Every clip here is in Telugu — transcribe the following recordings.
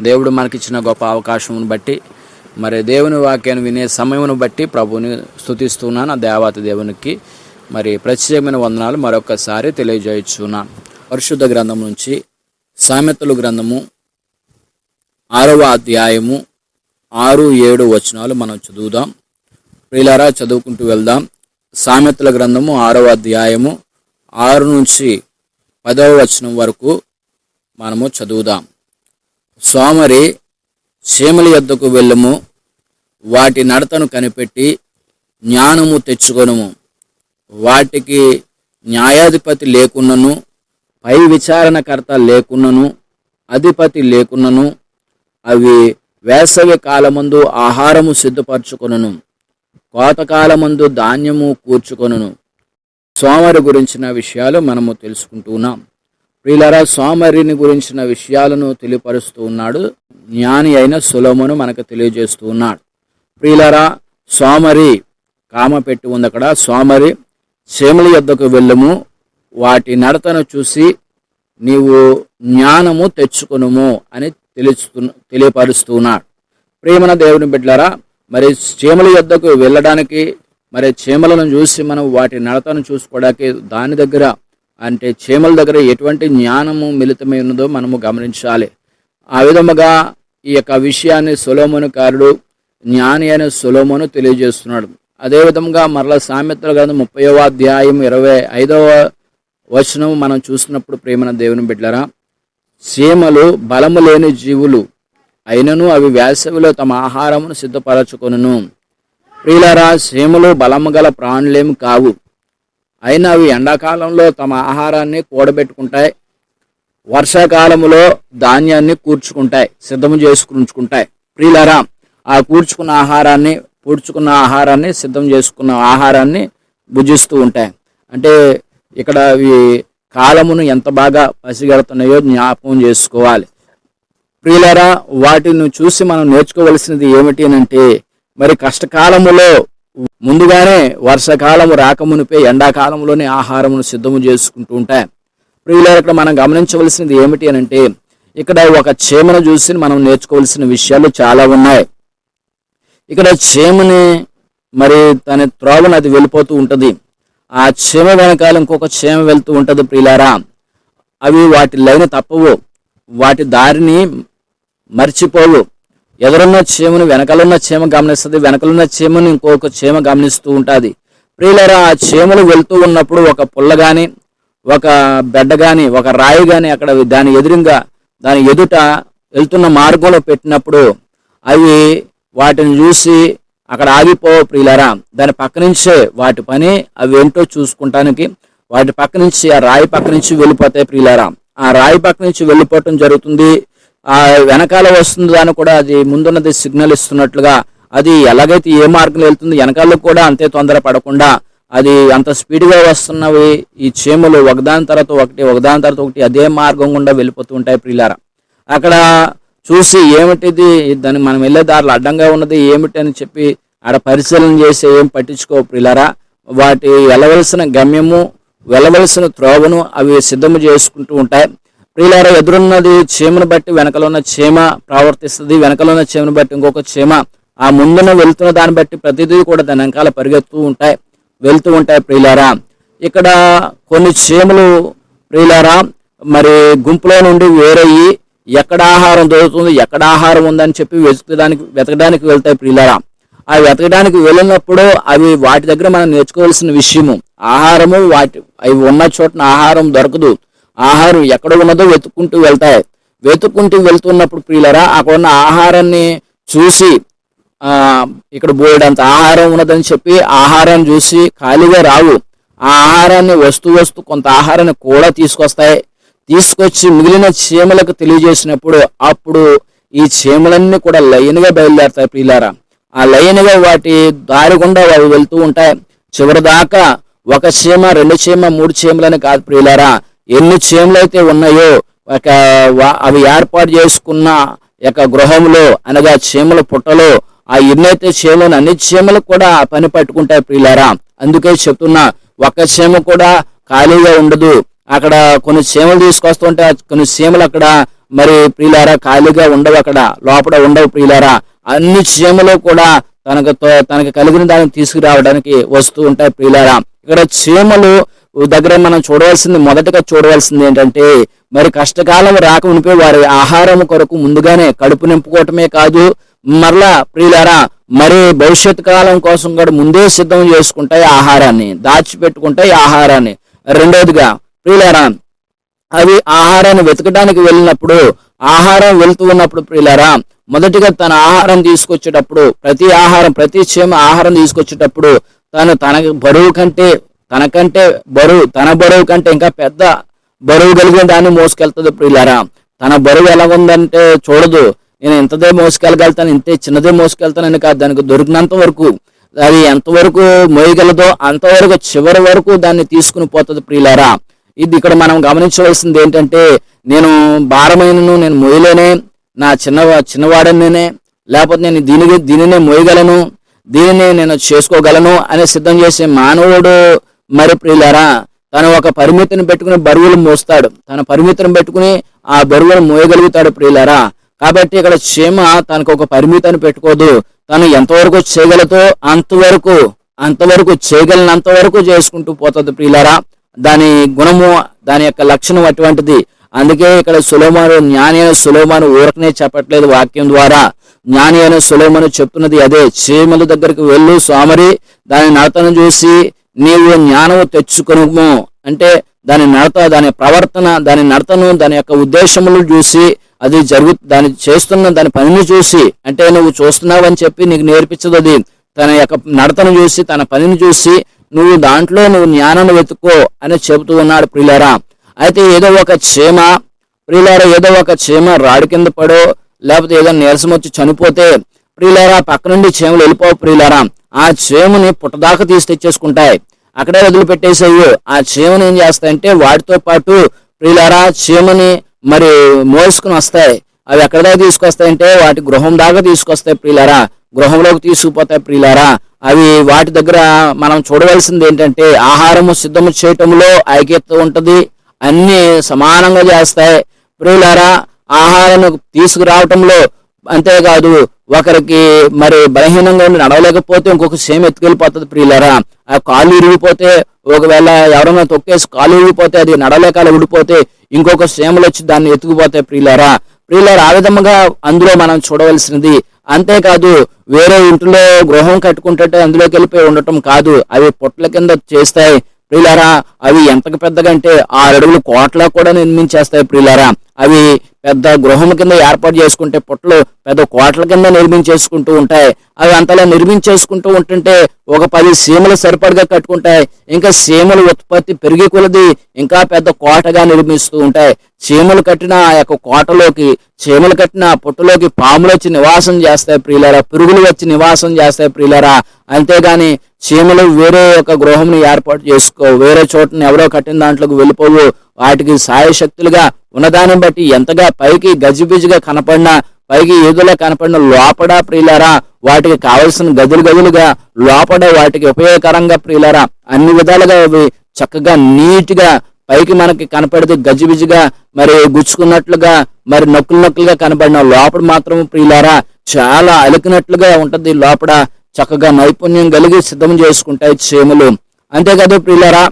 దేవుడు మనకిచ్చిన గొప్ప అవకాశమును బట్టి మరి దేవుని వాక్యాన్ని వినే సమయమును బట్టి ప్రభుని స్తుతిస్తున్నాను. ఆ దేవత దేవునికి మరి ప్రత్యేకమైన వందనాలు మరొకసారి తెలియజేయుచున్నాను పరిశుద్ధ గ్రంథం నుంచి సామెతలు గ్రంథము ఆరవ అధ్యాయము ఆరు ఏడు వచనాలు మనం చదువుదాం. ప్రియులారా చదువుకుంటూ వెళ్దాం. సామెతల గ్రంథము ఆరవ అధ్యాయము ఆరు నుంచి పదవ వచనం వరకు మనము చదువుదాం. సోమరి సీమల యొద్దకు వెళ్ళము. వాటి నడతను కనిపెట్టి జ్ఞానము తెచ్చుకొనుము. వాటికి న్యాయాధిపతి లేకున్నను పై విచారణకర్త లేకున్నను అధిపతి లేకున్నను అవి వేసవి కాలమందు ఆహారము సిద్ధపరచుకొనును కోతకాలమందు ధాన్యము కూర్చుకొనును. సోమరి గురించిన విషయాలు మనము తెలుసుకుంటున్నాం ప్రియులరా సోమరిని గురించిన విషయాలను తెలియపరుస్తూ ఉన్నాడు. జ్ఞాని అయిన సులమును మనకు తెలియజేస్తూ ఉన్నాడు. ప్రియులరా సోమరి కామ పెట్టి ఉంది అక్కడ. సోమరి చేమల యొద్దకు వెళ్ళము. వాటి నడతను చూసి నీవు జ్ఞానము తెచ్చుకునుము అని తెలుస్తు తెలియపరుస్తున్నాడు ప్రేమన దేవుని బిడ్డలరా మరి చీమల యొద్దకు వెళ్ళడానికి మరి చీమలను చూసి మనం వాటి నడతను చూసుకోవడానికి దాని దగ్గర అంటే చీమల దగ్గర ఎటువంటి జ్ఞానము మిళితమై ఉన్నదో మనము గమనించాలి. ఆ విధముగా ఈ యొక్క విషయాన్ని సులోమును కారుడు జ్ఞాని అనే సులోమును తెలియజేస్తున్నాడు. అదేవిధంగా మరలా సామెతల గ్రంథం ముప్పైవ అధ్యాయం ఇరవై ఐదవ వచనం మనం చూసినప్పుడు ప్రేమన దేవుని బిడ్డరా సీమలు బలము లేని జీవులు అయినను అవి వేసవిలో తమ ఆహారమును సిద్ధపరచుకొనును. ప్రియులరా సీమలు బలము గల ప్రాణులేమి కావు. అయినా అవి ఎండాకాలంలో తమ ఆహారాన్ని కూడబెట్టుకుంటాయి. వర్షాకాలములో ధాన్యాన్ని కూర్చుకుంటాయి. సిద్ధము చేసుకుంటాయి ప్రియులరా ఆ కూర్చుకున్న ఆహారాన్ని పూడ్చుకున్న ఆహారాన్ని సిద్ధం చేసుకున్న ఆహారాన్ని భుజిస్తూ ఉంటాయి. అంటే ఇక్కడ అవి కాలమును ఎంత బాగా పసిగడుతున్నాయో జ్ఞాపకం చేసుకోవాలి. ప్రియులరా వాటిని చూసి మనం నేర్చుకోవలసినది ఏమిటి అని అంటే మరి కష్టకాలములో ముందుగానే వర్షాకాలము రాకమునిపై ఎండాకాలంలోనే ఆహారమును సిద్ధము చేసుకుంటూ ఉంటాయి ప్రియులారు ఇక్కడ మనం గమనించవలసినది ఏమిటి అని అంటే ఇక్కడ ఒక చీమను చూసి మనం నేర్చుకోవలసిన విషయాలు చాలా ఉన్నాయి. ఇక్కడ చీమని మరి తన త్రోవను అది వెళ్ళిపోతూ ఉంటుంది. ఆ చీమ వెనకాల ఇంకొక చీమ వెళ్తూ ఉంటుంది ప్రియులారా. అవి వాటి లైన్ తప్పవు. వాటి దారిని మర్చిపోవు. ఎదురున్న చీమను వెనకలున్న చీమ గమనిస్తుంది వెనకలున్న చీమను ఇంకొక చీమ గమనిస్తూ ఉంటుంది. ప్రియులరా ఆ చీమలు వెళ్తూ ఉన్నప్పుడు ఒక పుల్ల కానీ ఒక బెడ్డ కానీ ఒక రాయి కానీ అక్కడ దాని ఎదురుగా దాని ఎదుట వెళ్తున్న మార్గంలో పెట్టినప్పుడు అవి వాటిని చూసి అక్కడ ఆగిపోవు ప్రియులరా. దాని పక్క నుంచే వాటి పని అవి ఏంటో చూసుకుంటానికి వాటి పక్క నుంచి ఆ రాయి పక్క నుంచి వెళ్ళిపోతాయి ప్రియులరా. ఆ రాయి పక్క నుంచి వెళ్ళిపోవటం జరుగుతుంది. వెనకాల వస్తుంది దాని కూడా అది ముందున్నది సిగ్నల్ ఇస్తున్నట్లుగా అది ఎలాగైతే ఏ మార్గంలో వెళ్తుంది వెనకాలకు కూడా అంతే తొందర పడకుండా అది అంత స్పీడ్గా వస్తున్నవి ఈ చీమలు ఒకదాని తర్వాత ఒకటి ఒకదాని తర్వాత ఒకటి అదే మార్గం గుండా వెళ్ళిపోతూ ఉంటాయి ప్రియులారా. అక్కడ చూసి ఏమిటిది దాన్ని మనం వెళ్ళే దారిలో అడ్డంగా ఉన్నది ఏమిటి అని చెప్పి ఆడ పరిశీలన చేసి ఏం పట్టించుకో ప్రియులారా. వాటి వెళ్ళవలసిన గమ్యము వెళ్ళవలసిన త్రోవను అవి సిద్ధము చేసుకుంటూ ఉంటాయి. ప్రియులారా ఎదురున్నది చీమను బట్టి వెనకలో ఉన్న చీమ ప్రవర్తిస్తుంది. వెనకలో ఉన్న చీమను బట్టి ఇంకొక చీమ ఆ ముందున వెళ్తున్న దాన్ని బట్టి ప్రతిదీ కూడా దాని వెనకాల పరిగెత్తూ ఉంటాయి వెళ్తూ ఉంటాయి ప్రియులారా. ఇక్కడ కొన్ని చీమలు ప్రియులారా మరి గుంపులో నుండి వేరయ్యి ఎక్కడ ఆహారం దొరుకుతుంది ఎక్కడ ఆహారం ఉందని చెప్పి వెతుకడానికి వెతకడానికి వెళ్తాయి ప్రియులారా. ఆ వెతకడానికి వెళ్ళినప్పుడు అవి వాటి దగ్గర మనం నేర్చుకోవాల్సిన విషయము. ఆహారము వాటి అవి ఉన్న చోటన ఆహారం దొరకదు. ఆహారం ఎక్కడ ఉన్నదో వెతుక్కుంటూ వెళ్తాయి. వెతుక్కుంటూ వెళ్తున్నప్పుడు ప్రియులరా అక్కడ ఉన్న ఆహారాన్ని చూసి ఇక్కడ బోయడంత ఆహారం ఉన్నదని చెప్పి ఆహారం చూసి ఖాళీగా రావు. ఆ ఆహారాన్ని వస్తూ వస్తూ కొంత ఆహారాన్ని కూడా తీసుకొస్తాయి. తీసుకొచ్చి మిగిలిన చీమలకు తెలియజేసినప్పుడు అప్పుడు ఈ చీమలన్నీ కూడా లైన్గా బయలుదేరతాయి ప్రియులారా. ఆ లైన్గా వాటి దారి గుండా అవి వెళ్తూ ఉంటాయి. చివరి దాకా ఒక చీమ రెండు చీమ మూడు చీమలని కాదు ప్రియులారా. ఎన్ని చీమలు అయితే ఉన్నాయో ఒక అవి ఏర్పాటు చేసుకున్న యొక్క గృహంలో అనగా చీమల పుట్టలో ఆ ఎన్నైతే చీమలు అన్ని చీమలు కూడా పని పట్టుకుంటాయి ప్రియులారా. అందుకే చెప్తున్నా ఒక్క చీమ కూడా ఖాళీగా ఉండదు. అక్కడ కొన్ని చీమలు తీసుకొస్తుంటే కొన్ని చీమలు అక్కడ మరి ప్రియులారా ఖాళీగా ఉండవు అక్కడ లోపల ఉండవు ప్రియులారా. అన్ని చీమలు కూడా తనకు తో- తనకు కలిగిన దాన్ని తీసుకురావడానికి వస్తూ ఉంటాయి ప్రియులారా. ఇక్కడ చీమలు దగ్గర మనం చూడవలసింది మొదటగా చూడవలసింది ఏంటంటే మరి కష్టకాలం రాక ఉనిపే వారి ఆహారం కొరకు ముందుగానే కడుపు నింపుకోవటమే కాదు మరలా ప్రియులారా మరి భవిష్యత్ కాలం కోసం కూడా ముందే సిద్ధం చేసుకుంటాయి ఆహారాన్ని దాచిపెట్టుకుంటాయి ఆహారాన్ని. రెండోదిగా ప్రియులారా అవి ఆహారాన్ని వెతకడానికి వెళ్ళినప్పుడు ఆహారం వెళ్తూ ఉన్నప్పుడు ప్రియులారా మొదటిగా తన ఆహారం తీసుకొచ్చేటప్పుడు ప్రతి ఆహారం ప్రతి క్షేమ ఆహారం తీసుకొచ్చేటప్పుడు తను తన బరువు కంటే తనకంటే బరువు తన బరువు కంటే ఇంకా పెద్ద బరువు కలిగిన దాన్ని మోసుకెళ్తుంది ప్రియులారా. తన బరువు ఎలా ఉందంటే చూడదు. నేను ఇంతదే మోసుకెళ్ళగలుగుతాను ఇంతే చిన్నదే మోసుకెళ్తానని కాదు. దానికి దొరికినంత వరకు అది ఎంతవరకు మోయగలదో అంతవరకు చివరి వరకు దాన్ని తీసుకుని పోతుంది ప్రియులారా. ఇది ఇక్కడ మనం గమనించవలసింది ఏంటంటే నేను భారమైనను నేను మోయలేనే నా చిన్న చిన్నవాడనేనే లేకపోతే నేను దీనికి దీనినే మోయగలను దీనిని నేను చేసుకోగలను అని సిద్ధం చేసే మానవుడు మరి ప్రియులరా తను ఒక పరిమితిని పెట్టుకుని బరువులు మోస్తాడు. తన పరిమితిని పెట్టుకుని ఆ బరువును మోయగలుగుతాడు ప్రియులరా. కాబట్టి ఇక్కడ చీమ తనకు ఒక పరిమితిని పెట్టుకోదు. తను ఎంతవరకు చేయగలతో అంతవరకు అంతవరకు చేయగలిగినంత వరకు చేసుకుంటూ పోతుంది ప్రియులరా. దాని గుణము దాని యొక్క లక్షణం అటువంటిది. అందుకే ఇక్కడ సులోమాను జ్ఞాని అయిన సులోమాను ఊరకనే చెప్పట్లేదు వాక్యం ద్వారా. జ్ఞాని అయిన సులోమాను చెప్తున్నది అదే. చీమల దగ్గరికి వెళ్ళు స్వామరి. దాని నడతను చూసి నీవు జ్ఞానము తెచ్చుకును అంటే దాని నడత దాని ప్రవర్తన దాని నడతను దాని యొక్క ఉద్దేశములు చూసి అది జరుగు దాని చేస్తున్న దాని పనిని చూసి అంటే నువ్వు చూస్తున్నావు అని చెప్పి నీకు నేర్పించదు అది. తన యొక్క నడతను చూసి తన పనిని చూసి నువ్వు దాంట్లో నువ్వు జ్ఞానాన్ని వెతుక్కో అని చెబుతూ ఉన్నాడు ప్రియులారా. అయితే ఏదో ఒక చీమ ప్రియులారా ఏదో ఒక చీమ రాడి కింద పడో లేకపోతే ఏదో నీరసం వచ్చి చనిపోతే ప్రియులారా పక్క నుండి చీమలు వెళ్ళిపోవు ప్రియులారా. ఆ చీమని పుట్టదాకా తీసి తెచ్చేసుకుంటాయి. అక్కడే వదిలిపెట్టేసేవి ఆ చీమని ఏం చేస్తాయంటే వాటితో పాటు ప్రియులారా చీమని మరి మోసుకుని వస్తాయి. అవి ఎక్కడ దాకా తీసుకొస్తాయంటే వాటి గృహం దాకా తీసుకొస్తాయి ప్రియులారా. గృహంలోకి తీసుకుపోతాయి ప్రియులారా. అవి వాటి దగ్గర మనం చూడవలసింది ఏంటంటే ఆహారము సిద్ధము చేయటంలో ఐక్యత ఉంటుంది. అన్ని సమానంగా చేస్తాయి. ప్రియులారా ఆహారం తీసుకురావటంలో అంతేకాదు ఒకరికి మరి బలహీనంగా ఉండి నడవలేకపోతే ఇంకొక సేమ్ ఎత్తుకెళ్ళిపోతుంది ప్రియులరా. ఆ కాలు ఇరిగిపోతే ఒకవేళ ఎవరైనా తొక్కేసి కాలు ఇరిగిపోతే అది నడవలేకాల విడిపోతే ఇంకొక సేమలు వచ్చి దాన్ని ఎత్తుకుపోతాయి ప్రియులరా. ప్రియులరా ఆ విధముగా అందులో మనం చూడవలసినది అంతేకాదు వేరే ఇంట్లో గృహం కట్టుకుంటే అందులోకి వెళ్ళిపోయి ఉండటం కాదు అవి పొట్ల కింద చేస్తాయి ప్రియులారా. అవి ఎంత పెద్దగా అంటే ఆరు అడుగులు కోట్ల కూడా నిర్మించేస్తాయి ప్రియులారా. అవి పెద్ద గృహం కింద ఏర్పాటు చేసుకుంటే పుట్టలు పెద్ద కోటల కింద నిర్మించేసుకుంటూ ఉంటాయి. అవి అంతలా నిర్మించేసుకుంటూ ఉంటుంటే ఒక పది సీమలు సరిపడగా కట్టుకుంటాయి. ఇంకా సీమల ఉత్పత్తి పెరిగి కొలది ఇంకా పెద్ద కోటగా నిర్మిస్తూ ఉంటాయి. చీమలు కట్టిన ఆ యొక్క కోటలోకి చీమలు కట్టిన ఆ పుట్టలోకి పాములు వచ్చి నివాసం చేస్తాయి ప్రియులారా పురుగులు వచ్చి నివాసం చేస్తాయి ప్రియులారా. అంతేగాని చీమలు వేరే ఒక గృహంను ఏర్పాటు చేసుకో వేరే చోటని ఎవరో కట్టిన దాంట్లోకి వెళ్ళిపోవు. వాటికి సాయశక్తులుగా ఉన్నదాన్ని బట్టి ఎంతగా పైకి గజిబిజిగా కనపడినా పైకి ఏదోలా కనపడిన లోపడ ప్రియులరా వాటికి కావలసిన గదులు గదులుగా లోపడ వాటికి ఉపయోగకరంగా ప్రియులరా అన్ని విధాలుగా అవి చక్కగా నీట్గా పైకి మనకి కనపడితే గజిబిజిగా మరి గుచ్చుకున్నట్లుగా మరి నొక్కులు నొక్కులుగా కనపడిన లోపల మాత్రం ప్రియులారా చాలా అలికినట్లుగా ఉంటది లోపల చక్కగా నైపుణ్యం కలిగి సిద్ధం చేసుకుంటాయి చీమలు. అంతేకాదు ప్రియులారా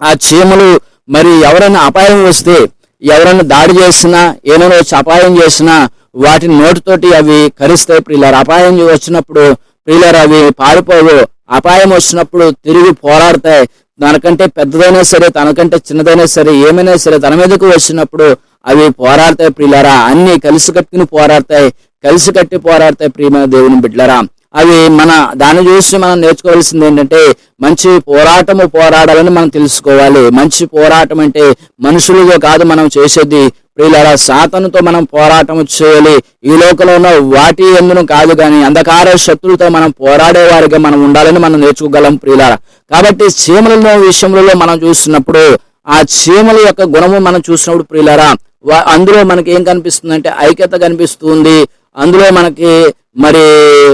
ఆ చీమలు మరి ఎవరైనా అపాయం వస్తే ఎవరైనా దాడి చేసినా ఏమైనా వచ్చి అపాయం చేసినా వాటిని నోటితోటి అవి కరుస్తాయి ప్రియులారు. అపాయం వచ్చినప్పుడు ప్రియులారు అవి పారిపోవు. అపాయం వచ్చినప్పుడు తిరిగి పోరాడతాయి. తనకంటే పెద్దదైనా సరే తనకంటే చిన్నదైనా సరే ఏమైనా సరే తన మీదకు వచ్చినప్పుడు అవి పోరాడతాయి ప్రియులారా. అన్ని కలిసి కట్టుకుని పోరాడతాయి. కలిసి కట్టి పోరాడతాయి ప్రియమైన దేవుని బిడ్డలారా. అవి మన దాన్ని చూసి మనం నేర్చుకోవాల్సింది ఏంటంటే మంచి పోరాటము పోరాడాలని మనం తెలుసుకోవాలి. మంచి పోరాటం అంటే మనుషులతో కాదు మనం చేసేది. ప్రియులారా సాతనుతో మనం పోరాటం చేయాలి. ఈ లోకంలో ఉన్న వాటి ఎందును కాదు కానీ అంధకార శత్రులతో మనం పోరాడేవారిగా మనం ఉండాలని మనం నేర్చుకోగలం ప్రియులారా. కాబట్టి చీమలలో విషయంలో మనం చూస్తున్నప్పుడు ఆ చీమల యొక్క గుణము మనం చూసినప్పుడు ప్రియులారా వా- అందులో మనకి ఏం కనిపిస్తుంది అంటే ఐక్యత కనిపిస్తుంది. అందులో మనకి మరి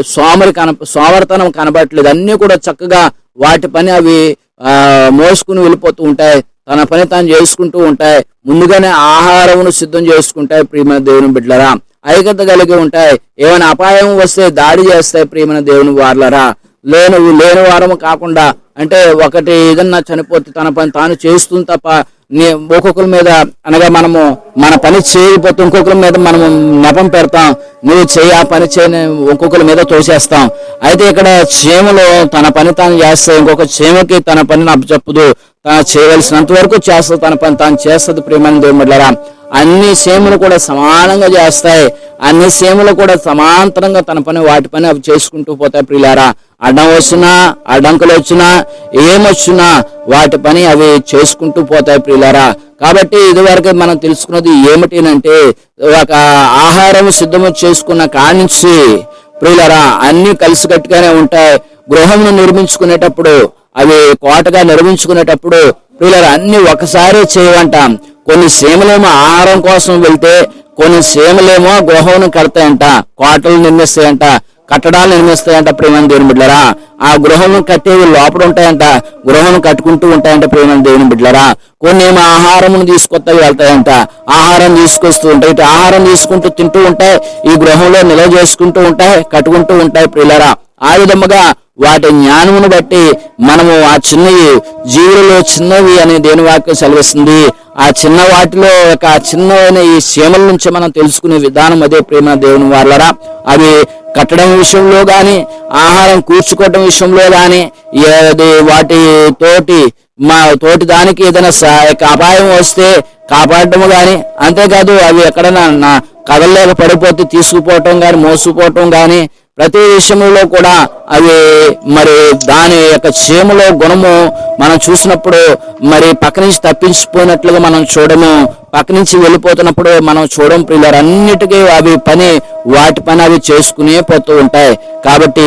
సోమరి కన సోమరితనం కనబడట్లేదు. అన్నీ కూడా చక్కగా వాటి పని అవి ఆ, మోసుకుని వెళ్ళిపోతూ ఉంటాయి. తన పని తాను చేసుకుంటూ ఉంటాయి. ముందుగానే ఆహారమును సిద్ధం చేసుకుంటాయి ప్రియమైన దేవుని బిడ్డలరా. ఐక్యత కలిగి ఉంటాయి. ఏమైనా అపాయం వస్తే దాడి చేస్తాయి ప్రియమైన దేవుని వార్లరా. లేను లేని వారము కాకుండా అంటే ఒకటి ఏదన్నా చనిపోతే తన పని తాను చేస్తుంది తప్ప ఒక్కొక్కరి మీద అనగా మనము మన పని చేయకపోతే ఇంకొకరి మీద మనము నెపం పెడతాం. నువ్వు చేయి ఆ పని చేయని ఒక్కొక్కరి మీద తోసేస్తాం. అయితే ఇక్కడ చీమలు తన పని తాను చేస్తే ఇంకొక చీమకి తన పని అప్పచెప్పదు తన చేయవలసినంత వరకు చేస్తుంది తన పని తాను చేస్తుంది ప్రేమని దేవుని అన్ని సేములు కూడా సమానంగా చేస్తాయి. అన్ని సేములు కూడా సమాంతరంగా తన పని వాటి పని అవి చేసుకుంటూ పోతాయి ప్రియులారా. అడ్డం వచ్చినా అడ్డంకులు వచ్చినా ఏమొచ్చినా వాటి పని అవి చేసుకుంటూ పోతాయి ప్రియులారా. కాబట్టి ఇదివరకు మనం తెలుసుకున్నది ఏమిటినంటే ఒక ఆహారం సిద్ధము చేసుకున్న కానించి ప్రియులరా అన్ని కలిసికట్టుగానే ఉంటాయి. గృహమును నిర్మించుకునేటప్పుడు అవి కోటగా నిర్మించుకునేటప్పుడు ప్రియులరా అన్ని ఒకసారి చేయవంటాం. కొన్ని సీమలేమో ఆహారం కోసం వెళ్తే కొన్ని సీమలేమో గృహం కడతాయంట కోటలు నిర్మిస్తాయంట కట్టడాలు నిర్మిస్తాయంట ప్రేమని దేవుని బిడ్డలరా. ఆ గృహం కట్టేవి లోపల ఉంటాయంట గృహం కట్టుకుంటూ ఉంటాయంట ప్రేమని దేవుని బిడ్డలరా. కొన్ని ఏమో ఆహారమును తీసుకొస్తాయి వెళ్తాయంట ఆహారం తీసుకొస్తూ ఉంటాయి. ఇటు ఆహారం తీసుకుంటూ తింటూ ఉంటాయి ఈ గృహంలో నిల్వ చేసుకుంటూ ఉంటాయి కట్టుకుంటూ ఉంటాయి ప్రియులరా. ఆ విధముగా వాటి జ్ఞానమును బట్టి మనము ఆ చిన్నవి జీవులలో చిన్నవి అనే దేని వాక్యం సెలవిస్తుంది. ఆ చిన్న వాటిలో ఒక చిన్నవైన ఈ సీమల నుంచి మనం తెలుసుకునే విధానం అదే ప్రేమ దేవుని వాళ్ళరా అవి కట్టడం విషయంలో కానీ ఆహారం కూర్చుకోవడం విషయంలో కానీ ఏది వాటి తోటి మా తోటి దానికి ఏదైనా అపాయం వస్తే కాపాడటము కానీ అంతేకాదు అవి ఎక్కడైనా నా కదలలేక పడిపోతే తీసుకుపోవటం కానీ మోసుకుపోవటం కానీ ప్రతి విషయంలో కూడా అవి మరి దాని యొక్క చీమలో గుణము మనం చూసినప్పుడు మరి పక్క నుంచి తప్పించిపోయినట్లుగా మనం చూడము. పక్క నుంచి వెళ్ళిపోతున్నప్పుడు మనం చూడం ప్రియులారు. అన్నిటికీ అవి పని వాటి పని అవి చేసుకునే పోతూ ఉంటాయి. కాబట్టి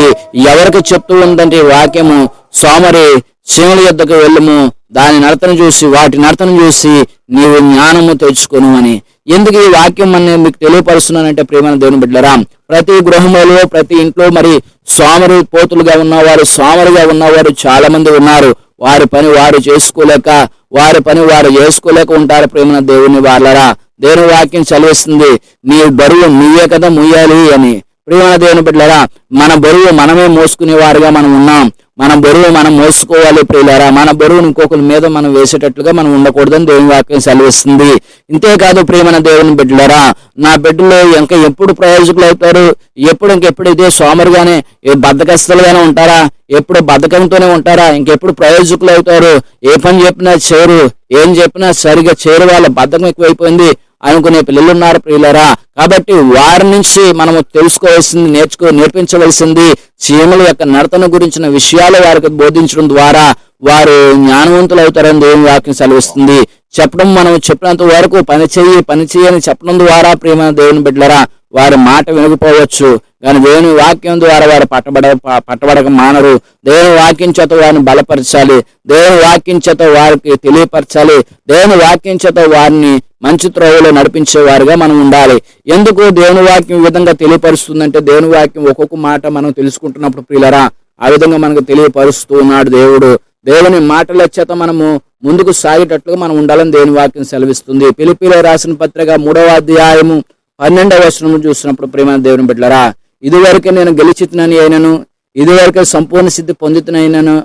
ఎవరికి చెప్తూ ఉందంటే వాక్యము సోమరి చీమల యొద్దకు వెళ్ళము. దాని నడతను చూసి వాటి నడతను చూసి నీవు జ్ఞానము తెచ్చుకొను అని. ఎందుకు ఈ వాక్యం అని మీకు తెలియపరుస్తున్నానంటే ప్రేమ దేవుని బిడ్డరా ప్రతి గృహములో ప్రతి ఇంట్లో మరి సోమరి పోతులుగా ఉన్నవారు సోమరిగా ఉన్నవారు చాలా మంది ఉన్నారు. వారి పని వారు చేసుకోలేక వారి పని వారు చేసుకోలేక ఉంటారు ప్రేమ దేవుని వాళ్ళరా దేవుని వాక్యం చదివిస్తుంది నీ బరువు నువ్వే కదా ముయ్యాలి అని. ప్రియమైన దేవుని బిడ్డలారా మన బరువు మనమే మోసుకునే వారుగా మనం ఉన్నాం. మన బరువు మనం మోసుకోవాలి ప్రియులారా. మన బరువును ఇంకొకరి మీద మనం వేసేటట్లుగా మనం ఉండకూడదని దేవుని వాక్యం సెలవిస్తుంది. ఇంతేకాదు ప్రియమైన దేవుని బిడ్డలారా నా బిడ్డలు ఇంకా ఎప్పుడు ప్రయోజకులు అవుతారు? ఎప్పుడు ఇంకెప్పుడు ఇదే సోమరుగానే ఏ బద్దకస్తులుగానే ఉంటారా? ఎప్పుడు బద్ధకంతోనే ఉంటారా? ఇంకెప్పుడు ప్రయోజకులు అవుతారు? ఏ పని చెప్పినా చేరు ఏం చెప్పినా సరిగా చేరు వాళ్ళ బద్ధకం ఎక్కువైపోయింది. అనుకునే పిల్లలు ఉన్నారు ప్రియులరా. కాబట్టి వారి నుంచి మనము తెలుసుకోవాల్సింది నేర్చుకో నేర్పించవలసింది చీమల యొక్క నడతను గురించిన విషయాలు వారికి బోధించడం ద్వారా వారు జ్ఞానవంతులు అవుతారని దేవుని వాక్యం సెలవిస్తుంది. చెప్పడం మనం చెప్పినంత వరకు పని చేయి పని చేయని చెప్పడం ద్వారా ప్రియమైన దేవుని బిడ్డలరా వారి మాట వినకపోవచ్చు. కానీ దేవుని వాక్యం ద్వారా వారు పట్టబడ పట్టబడక మానరు. దేవుని వాక్యం చేత వారిని బలపరచాలి. దేవుని వాక్యం చేత వారికి తెలియపరచాలి. దేవుని వాక్యం చేత వారిని మంచి త్రోవలో నడిపించేవారుగా మనం ఉండాలి. ఎందుకు దేవుని వాక్యం ఈ విధంగా తెలియపరుస్తుందంటే దేవుని వాక్యం ఒక్కొక్క మాట మనం తెలుసుకుంటున్నప్పుడు ప్రియులరా ఆ విధంగా మనకు తెలియపరుస్తూ ఉన్నాడు దేవుడు. దేవుని మాటల చేత మనము ముందుకు సాగేటట్లుగా మనం ఉండాలని దేవుని వాక్యం సెలవిస్తుంది. పిలిపిలో రాసిన పత్రిక మూడవ అధ్యాయము పన్నెండవ వచనము చూసినప్పుడు ప్రేమ దేవుని బిడ్డలరా ఇదివరకే నేను గెలిచితునని అయినను ఇదివరకే సంపూర్ణ సిద్ధి పొందుతునైనను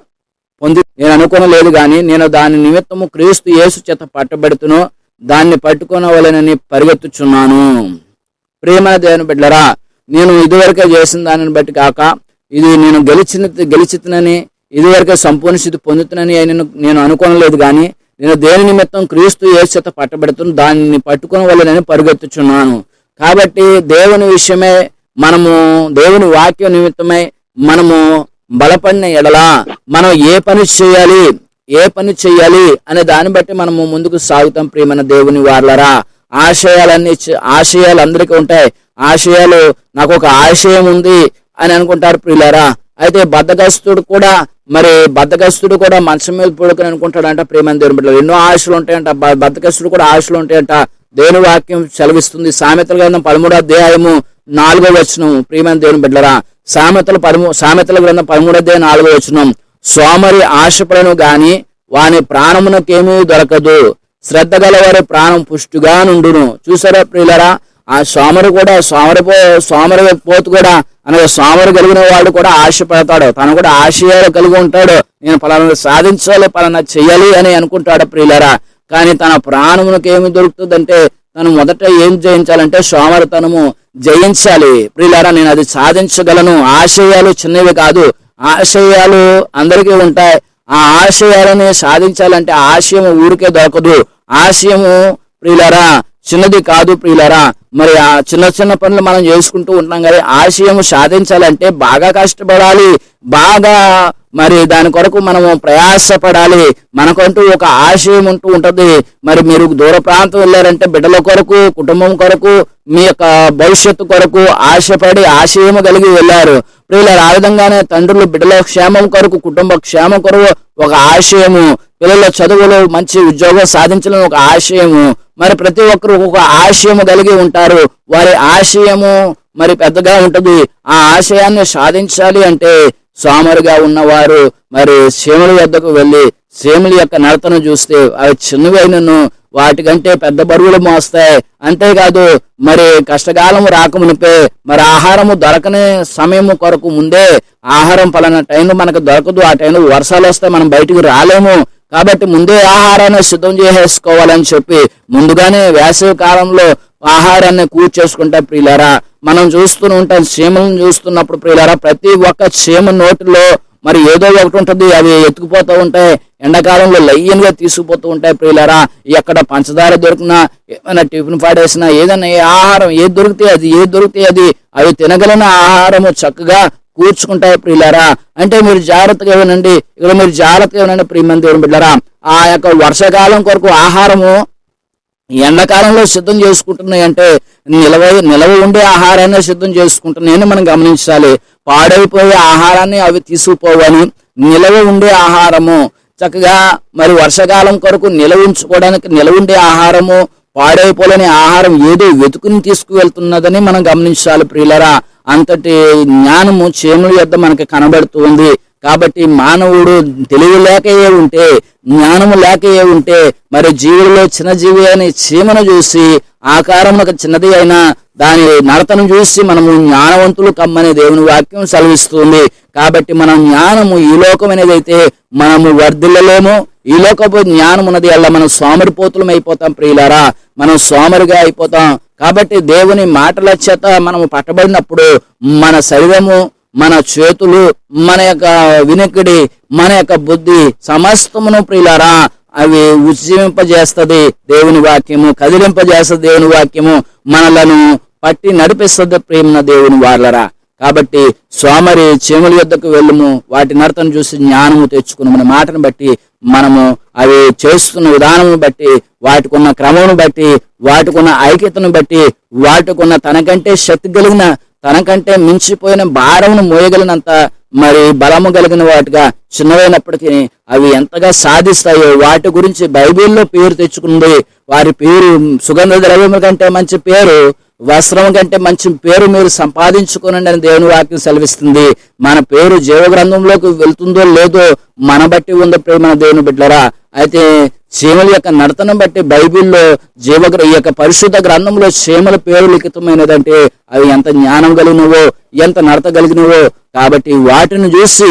పొంది నేను అనుకోనలేదు కానీ నేను దాని నిమిత్తము క్రీస్తు యేసు చేత పట్టబెడుతును దాన్ని పట్టుకోనవలెనని పరిగెత్తుచున్నాను. ప్రేమ దేవుని బిడ్డలరా నేను ఇదివరకే చేసిన దానిని బట్టి కాక ఇది నేను గెలిచిన గెలిచితునని ఇదివరకే సంపూర్ణ స్థితి పొందుతునని నేను నేను అనుకోనలేదు కానీ నేను దేని నిమిత్తం క్రీస్తు ఏ చేత పట్టబడుతును దానిని పట్టుకుని వలనని పరిగెత్తుచున్నాను. కాబట్టి దేవుని విషయమే మనము దేవుని వాక్య నిమిత్తమై మనము బలపడిన ఎడలా మనం ఏ పని చేయాలి ఏ పని చేయాలి అనే దాన్ని బట్టి మనము ముందుకు సాగుతాం ప్రియమైన దేవుని వార్లరా. ఆశయాలన్నీ ఆశయాలు అందరికీ ఉంటాయి. ఆశయాలు నాకు ఒక ఆశయం ఉంది అని అనుకుంటారు ప్రియులారా. అయితే బద్దగస్తుడు కూడా మరి బద్దగస్తుడు కూడా మంచం మీద పడుకుని అనుకుంటాడంట ప్రేమ దేవుని బిడ్డలు. ఎన్నో ఆశలు ఉంటాయంట బద్దగస్తుడు కూడా ఆశలు ఉంటాయంట. దేవుని వాక్యం సెలవిస్తుంది. సామెతల గ్రంథం పదమూడో అధ్యాయము నాలుగో వచనం. ప్రియమైన దేవుని బిడ్డరా సామెతల పదమూ సామెతల గ్రంథం పదమూడో అధ్యాయం నాలుగో వచనం. సోమరి ఆశపడను గాని వాని ప్రాణమునకేమీ దొరకదు. శ్రద్ధ గలవారి ప్రాణం పుష్టిగా నుండును. చూసారా ప్రియులరా ఆ సోమరు కూడా సోమరి పో సోమరి పోతు కూడా అనగా సోమరు కలిగిన వాడు కూడా ఆశపడతాడు. తను కూడా ఆశయాలు కలిగి ఉంటాడు. నేను పలానా సాధించాలి పలానా చేయాలి అని అనుకుంటాడు ప్రియులరా. కానీ తన ప్రాణమునకు ఏమి దొరుకుతుందంటే తను మొదట ఏం జయించాలంటే సోమరతనము జయించాలి. ప్రియులారా నేను అది సాధించగలను. ఆశయాలు చిన్నవి కాదు. ఆశయాలు అందరికీ ఉంటాయి. ఆ ఆశయాలని సాధించాలంటే ఆశయం ఊరికే దొరకదు. ఆశయము ప్రియులారా చిన్నది కాదు ప్రియులారా. మరి ఆ చిన్న చిన్న పనులు మనం చేసుకుంటూ ఉంటాం కానీ ఆశయం సాధించాలంటే బాగా కష్టపడాలి. బాగా మరి దాని కొరకు మనము ప్రయాసపడాలి. మనకంటూ ఒక ఆశయం ఉంటూ ఉంటుంది. మరి మీరు దూర ప్రాంతం వెళ్ళారంటే బిడ్డల కొరకు కుటుంబం కొరకు మీ యొక్క భవిష్యత్తు కొరకు ఆశపడి ఆశయము కలిగి వెళ్ళారు. ప్రియులారు ఆ విధంగానే తండ్రులు బిడ్డల క్షేమం కొరకు కుటుంబ క్షేమం కొరకు ఒక ఆశయము పిల్లల చదువులు మంచి ఉద్యోగం సాధించడం ఒక ఆశయము. మరి ప్రతి ఒక్కరు ఒక ఆశయము కలిగి ఉంటారు. వారి ఆశయము మరి పెద్దగా ఉంటుంది. ఆ ఆశయాన్ని సాధించాలి అంటే సోమరుగా ఉన్నవారు మరి సీముల వద్దకు వెళ్ళి సీముల యొక్క నడతను చూస్తే అవి చిన్నవైనను వాటికంటే పెద్ద బరువులు మోస్తాయి. అంతేకాదు మరి కష్టకాలము రాకమునిపే మరి ఆహారము దొరకని సమయం కొరకు ముందే ఆహారం పలానా టైంలో మనకు దొరకదు. ఆ టైంలో వర్షాలు వస్తే మనం బయటికి రాలేము. కాబట్టి ముందే ఆహారాన్ని సిద్ధం చేసేసుకోవాలని చెప్పి ముందుగానే వేసవి కాలంలో ఆహారాన్ని కూర్చేసుకుంటే ప్రియులారా మనం చూస్తూ ఉంటాం చీమలను చూస్తున్నప్పుడు ప్రియులారా ప్రతి ఒక్క చీమ నోటిలో మరి ఏదో ఒకటి ఉంటుంది అవి ఎత్తుకుపోతూ ఉంటాయి ఎండాకాలంలో లయ్యన్ తీసుకుపోతూ ఉంటాయి ప్రియులరా. ఎక్కడ పంచదార దొరికినా ఏమైనా టిఫిన్ పాడేసినా ఏదైనా ఏ ఆహారం ఏది దొరికితే అది ఏది దొరికితే అది అవి తినగలిగిన ఆహారము చక్కగా కూర్చుకుంటాయి ప్రియులరా. అంటే మీరు జాగ్రత్తగా వినండి ఇక్కడ మీరు జాగ్రత్తగా వినండి ప్రియమని దేవుని బిడ్డరా ఆ యొక్క వర్షాకాలం కొరకు ఆహారము ఎండాకాలంలో సిద్ధం చేసుకుంటున్నాయి అంటే నిలవ నిలవ ఉండే ఆహారాన్ని సిద్ధం చేసుకుంటున్నాయని మనం గమనించాలి. పాడైపోయే ఆహారాన్ని అవి తీసుకుపోవని నిలవ ఉండే ఆహారము చక్కగా మరి వర్షాకాలం కొరకు నిలవ ఉంచుకోవడానికి నిలవ ఉండే ఆహారము పాడైపోలేని ఆహారం ఏదో వెతుకుని తీసుకువెళ్తున్నదని మనం గమనించాలి ప్రియులరా. అంతటి జ్ఞానము చేముల యొద్ద మనకి కనబడుతుంది కాబట్టి మానవుడు తెలివి లేకయే ఉంటే జ్ఞానము లేకయే ఉంటే మరి జీవులలో చిన్న జీవి అని చీమను చూసి ఆకారమునకు చిన్నది అయినా దాని నడతను చూసి మనము జ్ఞానవంతులు కమ్మని దేవుని వాక్యం సెలవిస్తుంది. కాబట్టి మనం జ్ఞానము ఈ లోకం అనేదైతే మనము వర్ధిల్లలేము ఈ లోకపు జ్ఞానం ఉన్నది అలా మనం సోమరిపోతులం అయిపోతాం ప్రియులారా. మనం సోమరిగా అయిపోతాం. కాబట్టి దేవుని మాటల చేత మనము పట్టబడినప్పుడు మన శరీరము మన చేతులు మన యొక్క వినికిడి మన యొక్క బుద్ధి సమస్తమును ప్రియులారా అవి ఉజ్జీవింపజేస్తుంది దేవుని వాక్యము కదిలింపజేస్తుంది దేవుని వాక్యము మనలను పట్టి నడిపిస్తుంది ప్రేమ దేవుని వాళ్ళరా కాబట్టి సోమరి చెముల యొద్దకు వెళ్ళము వాటి నడతను చూసి జ్ఞానము తెచ్చుకుని మన మాటను బట్టి మనము అవి చేస్తున్న విధానమును బట్టి వాటికున్న క్రమమును బట్టి వాటికున్న ఐక్యతను బట్టి వాటికున్న తనకంటే శక్తి కలిగిన తనకంటే మించిపోయిన భారమును మోయగలిగినంత మరి బలము కలిగిన వాటిగా చిన్నవైనప్పటికీ అవి ఎంతగా సాధిస్తాయో వాటి గురించి బైబిల్లో పేరు తెచ్చుకుంది. వారి పేరు సుగంధ ద్రవ్యము కంటే మంచి పేరు వస్త్రం కంటే మంచి పేరు మీరు సంపాదించుకోనండి అని దేవుని వాక్యం సెలవిస్తుంది. మన పేరు జీవ గ్రంథంలోకి వెళ్తుందో లేదో మన బట్టి ఉందో ప్రేమ దేవుని బిడ్డరా అయితే చీమల యొక్క నడతను బట్టి బైబిల్లో జీవగ్ర ఈ యొక్క పరిశుద్ధ గ్రంథంలో చీమల పేరు లిఖితమైనదంటే అవి ఎంత జ్ఞానం కలిగినవో ఎంత నడత కలిగినవో. కాబట్టి వాటిని చూసి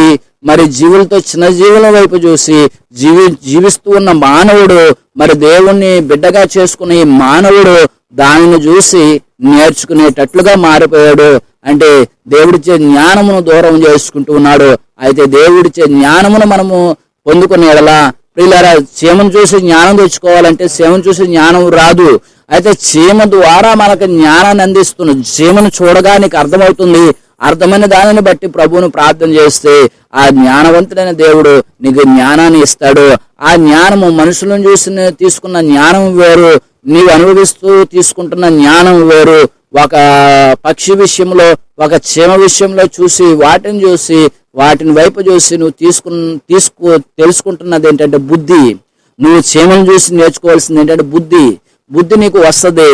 మరి జీవులతో చిన్న జీవుల వైపు చూసి జీవి జీవిస్తూ ఉన్న మానవుడు మరి దేవుణ్ణి బిడ్డగా చేసుకున్న ఈ మానవుడు దానిని చూసి నేర్చుకునేటట్లుగా మారిపోయాడు. అంటే దేవుడిచ్చే జ్ఞానమును దూరం చేసుకుంటూ ఉన్నాడు. అయితే దేవుడిచ్చే జ్ఞానమును మనము పొందుకునేలా ఎడలా ప్రియులారా చీమను చూసి జ్ఞానం తెచ్చుకోవాలంటే చీమను చూసి జ్ఞానం రాదు. అయితే చీమ ద్వారా మనకు జ్ఞానాన్ని అందిస్తుంది చీమను చూడగా నీకు అర్థమవుతుంది. అర్థమైన దానిని బట్టి ప్రభువును ప్రార్థన చేస్తే ఆ జ్ఞానవంతుడైన దేవుడు నీకు జ్ఞానాన్ని ఇస్తాడు. ఆ జ్ఞానము మనుషులను చూసి తీసుకున్న జ్ఞానం వేరు నీవు అనుభవిస్తూ తీసుకుంటున్న జ్ఞానం వేరు. ఒక పక్షి విషయంలో ఒక చీమ విషయంలో చూసి వాటిని చూసి వాటిని వైపు చూసి నువ్వు తీసుకు తీసుకు తెలుసుకుంటున్నది ఏంటంటే బుద్ధి. నువ్వు చీమను చూసి నేర్చుకోవాల్సింది ఏంటంటే బుద్ధి. బుద్ధి నీకు వస్తుంది.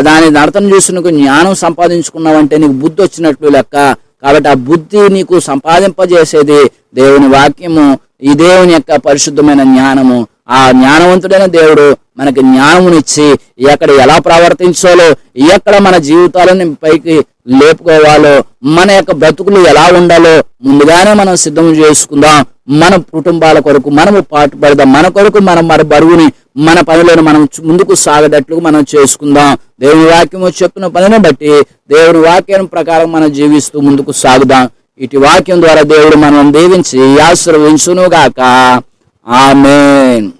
దాని అర్థం చూసి నీకు జ్ఞానం సంపాదించుకున్నావంటే నీకు బుద్ధి వచ్చినట్లు లెక్క. కాబట్టి ఆ బుద్ధి నీకు సంపాదింపజేసేది దేవుని వాక్యము. ఈ దేవుని యొక్క పరిశుద్ధమైన జ్ఞానము. ఆ జ్ఞానవంతుడైన దేవుడు మనకి జ్ఞానమునిచ్చి ఎక్కడ ఎలా ప్రవర్తించాలో ఎక్కడ మన జీవితాలను పైకి లేపుకోవాలో మన యొక్క బ్రతుకులు ఎలా ఉండాలో ముందుగానే మనం సిద్ధం చేసుకుందాం. మన కుటుంబాల కొరకు మనము పాటు పడదాం మన కొరకు మనం మన బరువుని మన పనులను మనం ముందుకు సాగేటట్లు మనం చేసుకుందాం. దేవుని వాక్యము చెప్పిన పనిని బట్టి దేవుని వాక్యం ప్రకారం మనం జీవిస్తూ ముందుకు సాగుదాం. ఇటు వాక్యం ద్వారా దేవుడు మనం దీవించి ఆశీర్వదించును గాక ఆమెన్.